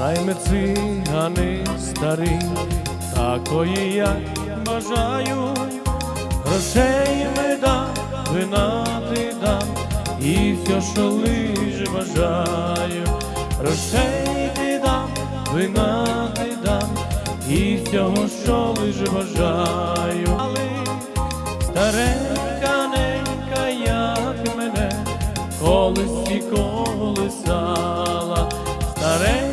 Грайме цигани старі, такої я бажаю, грошей ми дам, вина ти дам, і все, що лиш бажаю, грошей ти дам, вина ти дам, і всього, що лиш бажаю. Але старенька ненька, як мене, колись колисала, старенька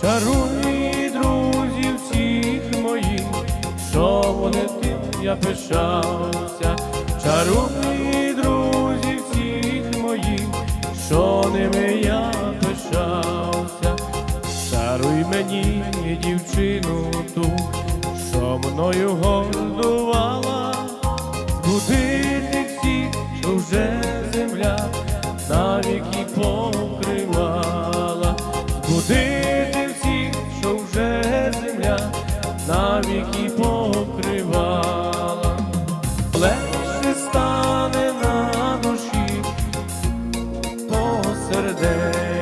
чаруй друзів всіх моїх, що вони тим я пишався, чаруй друзів всіх моїх, що ними я пишався. Даруй мені дівчину ту, що мною гордувала, будити які покривала, легше стане на душі посердець.